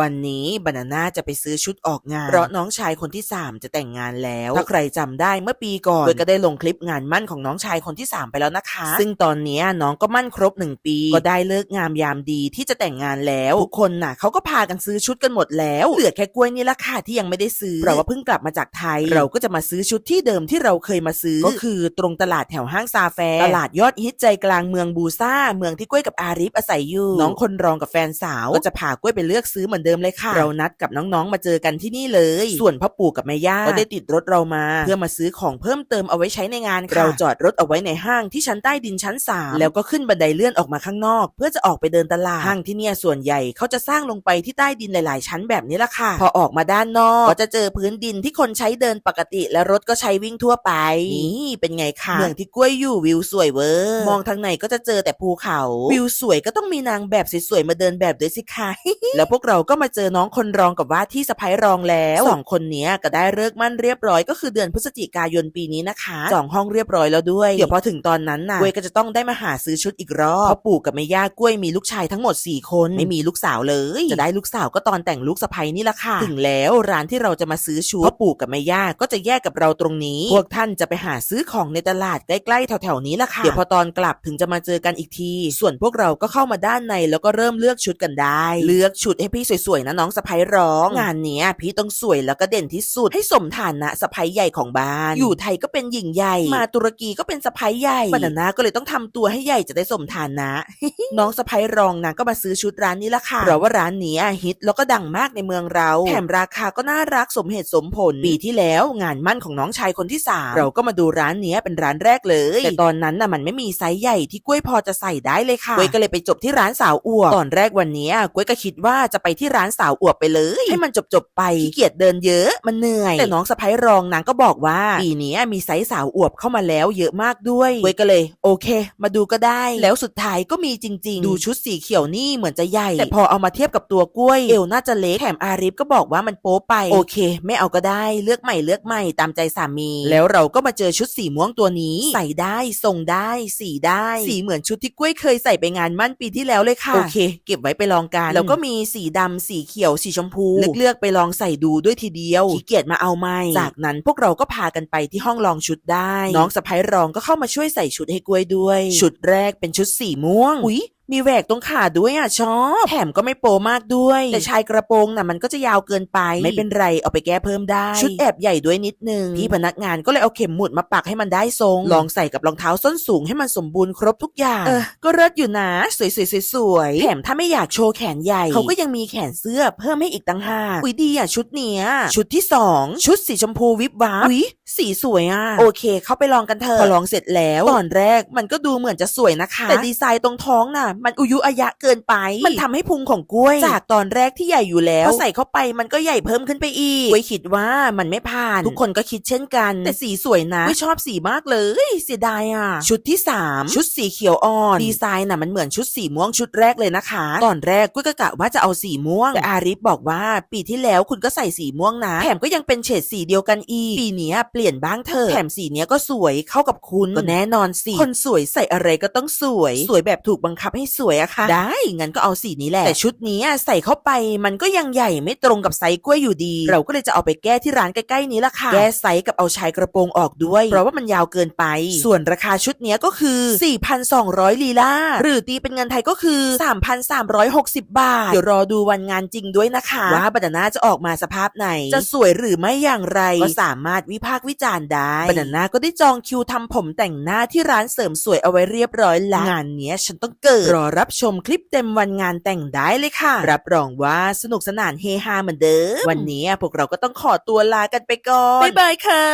วันนี้บานาน่าจะไปซื้อชุดออกงาน เพราะน้องชายคนที่ 3 จะแต่งงานแล้ว ถ้าใครจำได้เมื่อปีก่อนเวยก็ได้ลงคลิปงานมั่นของน้องชายคนที่ 3 ไปแล้วนะคะ ซึ่งตอนนี้น้องก็มั่นครบ 1 ปี ก็ได้เลิกงามยามดีที่จะแต่งงานแล้วทุกคนน่ะเขาก็พากันซื้อชุดกันหมดแล้วเหลือแค่กล้วยนี่ละค่ะที่ยังไม่ได้ซื้อเพราะว่าเพิ่งกลับมาจากไทย เราก็จะมาซื้อชุดที่เดิมที่เราเคยมาซื้อก็คือตรงตลาดแถวห้างซาแฟตลาดยอดฮิตใจกลางเมืองบูซ่าเมืองที่กล้วยกับอาริฟอาศัยอยู่น้องคนรองกับแฟนสาวก็จะพากล้วยไปเลือกซื้อเหมือนเดิมเลยค่ะ เรานัดกับน้องๆ มาเจอกันที่นี่เลย ส่วนพ่อปู่กับแม่ย่าก็ได้ติดรถเรามา เพื่อมาซื้อของเพิ่มเติมเอาไว้ใช้ในงานค่ะเราจอดรถเอาไว้ในห้างที่ชั้นใต้ดินชั้น3แล้วก็ขึ้นบันไดเลื่อนออกมาข้างนอก เพื่อจะออกไปเดินตลาดห้างที่เนี่ยส่วนใหญ่เขาจะสร้างลงไปที่ใต้ดินหลาย ๆ ชั้นแบบนี้ละค่ะ พอออกมาด้านนอกก็จะเจอพื้นดินที่คนใช้เดินปกติ และรถก็ใช้วิ่งทั่วไปนี่เป็นไงคะเมืองที่กล้วยอยู่วิวสวยเวอร์มองทางไหนก็จะเจอแต่ภูเขา วิวสวยก็ต้องมีนางแบบสวยๆมาเดินแบบด้วยสิคะแล้วพวกเราก็มาเจอน้องคนรองกับว่าที่สะพ้ายรองแล้วสองคนเนี้ยก็ได้เลิกมั่นเรียบร้อยก็คือเดือนพฤศจิกายนปีนี้นะคะจองห้องเรียบร้อยแล้วด้วยเดี๋ยวพอถึงตอนนั้นน่ะกล้วยก็จะต้องได้มาหาซื้อชุดอีกรอบเพราะปู่กับแม่ย่ากล้วยมีลูกชายทั้งหมด 4 คนไม่มีลูกสาวเลย จะได้ลูกสาวก็ตอนแต่งลูกสะใภ้นี่ละค่ะถึงแล้วร้านที่เราจะมาซื้อชุดเพราะปู่กับแม่ย่าก็จะแยกกับเราตรงนี้ พวกท่านจะไปหาซื้อของในตลาดใกล้ๆแถวๆนี้ละค่ะเดี๋ยวพอตอนกลับถึงจะมาเจอกันอีกที ส่วนพวกเราก็เข้ามาด้านในแล้วก็เริ่มเลือกชุดกันได้ เลือกชุดให้พี่สวยๆนะน้องสะใภ้ร้อง งานเนี้ยพี่ต้องสวยแล้วก็เด่นที่สุด ให้สมฐานะสะใภ้ใหญ่ของบ้าน อยู่ไทยก็เป็นหญิงใหญ่ มาตุรกีก็เป็นสะใภ้ใหญ่บานาน่าก็เลยต้องทำตัวให้ใหญ่จะได้สมฐานะ น้องสะใภ้รองนางก็มาซื้อชุดร้านนี้ละค่ะเพราะว่าร้านเนี้ยฮิตแล้วก็ดังมากในเมืองเรา แถมราคาก็น่ารักสมเหตุสมผล ปีที่แล้วงานมั่นของน้องชายคนที่สามเราก็มาดูร้านเนี้ยเป็นร้านแรกเลย แต่ตอนนั้นน่ะมันไม่มีไซส์ใหญ่ที่กล้วยพอจะใส่ได้เลยค่ะกล้วยก็เลยไปจบที่ร้านสาวอวบตอนแรกวันเนี้ยกล้วยก็คิดว่าจะไปที่ร้านสาวอวบไปเลย ให้มันจบจบๆไปขี้เกียจเดินเยอะมันเหนื่อย แต่น้องสะพ้ายรองนางก็บอกว่าปีเนี้ยมีไซส์สาวอวบเข้ามาแล้วเยอะมากด้วยกล้วยก็เลย โอเค มาดูก็ได้ แล้วสุดท้ายก็มีจริง ๆ ดูชุดสีเขียวนี่เหมือนจะใหญ่ แต่พอเอามาเทียบกับตัวกล้วยเอวน่าจะเล็กแถมอาริฟก็บอกว่ามันโป๊ไป โอเค ไม่เอาก็ได้เลือกใหม่เลือกใหม่ตามใจสามี แล้วเราก็มาเจอชุดสีม่วงตัวนี้ ใส่ได้ทรงได้ สีได้ สีเหมือนชุดที่กล้วยเคยใส่ไปงานมั่นปีที่แล้วเลยค่ะโอเค เก็บไว้ไปลองกันแล้วก็มีสีดำสีเขียวสีชมพูเลือกเลือกๆไปลองใส่ดูด้วยทีเดียวขี้เกียจมาเอาไม่จากนั้นพวกเราก็พากันไปที่ห้องลองชุดได้ น้องสะพ้ายรองก็เข้ามาช่วยใส่ชุดให้กล้วยด้วย ชุดแรกเป็นชุดสีม่วงอุ๊ย มีแหวกตรงขาด้วยอะชอบแถมก็ไม่โปมากด้วย แต่ชายกระโปรงน่ะมันก็จะยาวเกินไป ไม่เป็นไรเอาไปแก้เพิ่มได้ ชุดแอบใหญ่ด้วยนิดนึงพี่พนักงานก็เลยเอาเข็มหมุดมาปักให้มันได้ทรง ลองใส่กับรองเท้าส้นสูงให้มันสมบูรณ์ครบทุกอย่างเออก็เลิศอยู่นะ สวยๆสวยๆแถมถ้าไม่อยากโชว์แขนใหญ่ เขาก็ยังมีแขนเสื้อเพิ่มให้อีกต่างหากอุ้ยดีอะชุดเนี้ยชุดที่สองชุดสีชมพูวิบวับอุ้ยสีสวยอะโอเค เข้าไปลองกันเถอะพอลองเสร็จแล้วตอนแรกมันก็ดูเหมือนจะสวยนะคะ แต่ดีไซน์ตรงท้องน่ะมันอุยุอายะเกินไป มันทำให้พุงของกล้วย จากตอนแรกที่ใหญ่อยู่แล้วพอใส่เข้าไปมันก็ใหญ่เพิ่มขึ้นไปอีกกล้วยคิดว่ามันไม่ผ่าน ทุกคนก็คิดเช่นกัน แต่สีสวยนะกล้วยชอบสีมากเลย เสียดายอะ ชุดที่ 3 ชุดสีเขียวอ่อน ดีไซน์น่ะมันเหมือนชุดสีม่วงชุดแรกเลยนะคะ ตอนแรกกล้วยก็กะว่าจะเอาสีม่วงแต่อาริฟบอกว่าปีที่แล้วคุณก็ใส่สีม่วงนะแถมก็ยังเป็นเฉดสีเดียวกันอีกปีเนี้ยเปลี่ยนบ้างเถอะแถมสีเนี้ยก็สวยเข้ากับคุณก็แน่นอนสิคนสวยใส่อะไรก็ต้องสวย สวยแบบถูกบังคับให้สวยอะค่ะ ได้งั้นก็เอาสีนี้แหละ แต่ชุดนี้อะใส่เข้าไปมันก็ยังใหญ่ไม่ตรงกับไซส์กล้วยอยู่ดี เราก็เลยจะเอาไปแก้ที่ร้านใกล้ๆนี้ละค่ะ แก้ไซส์กับเอาชายกระโปรงออกด้วย เพราะว่ามันยาวเกินไป ส่วนราคาชุดเนี้ยก็คือ 4,200 ลีลาหรือตีเป็นเงินไทยก็คือ 3,360 บาท เดี๋ยวรอดูวันงานจริงด้วยนะคะ ว่าบานาน่าจะออกมาสภาพไหน จะสวยหรือไม่อย่างไร ก็สามารถวิพากษ์วิจารณ์ได้บานาน่าก็ได้จองคิวทำผมแต่งหน้าที่ร้านเสริมสวยเอาไว้เรียบร้อยแล้วงานเนี้ยฉันต้องเกิดรอรับชมคลิปเต็มวันงานแต่งได้เลยค่ะ รับรองว่าสนุกสนานเฮฮาเหมือนเดิม วันนี้พวกเราก็ต้องขอตัวลากันไปก่อน บ๊ายบายค่ะ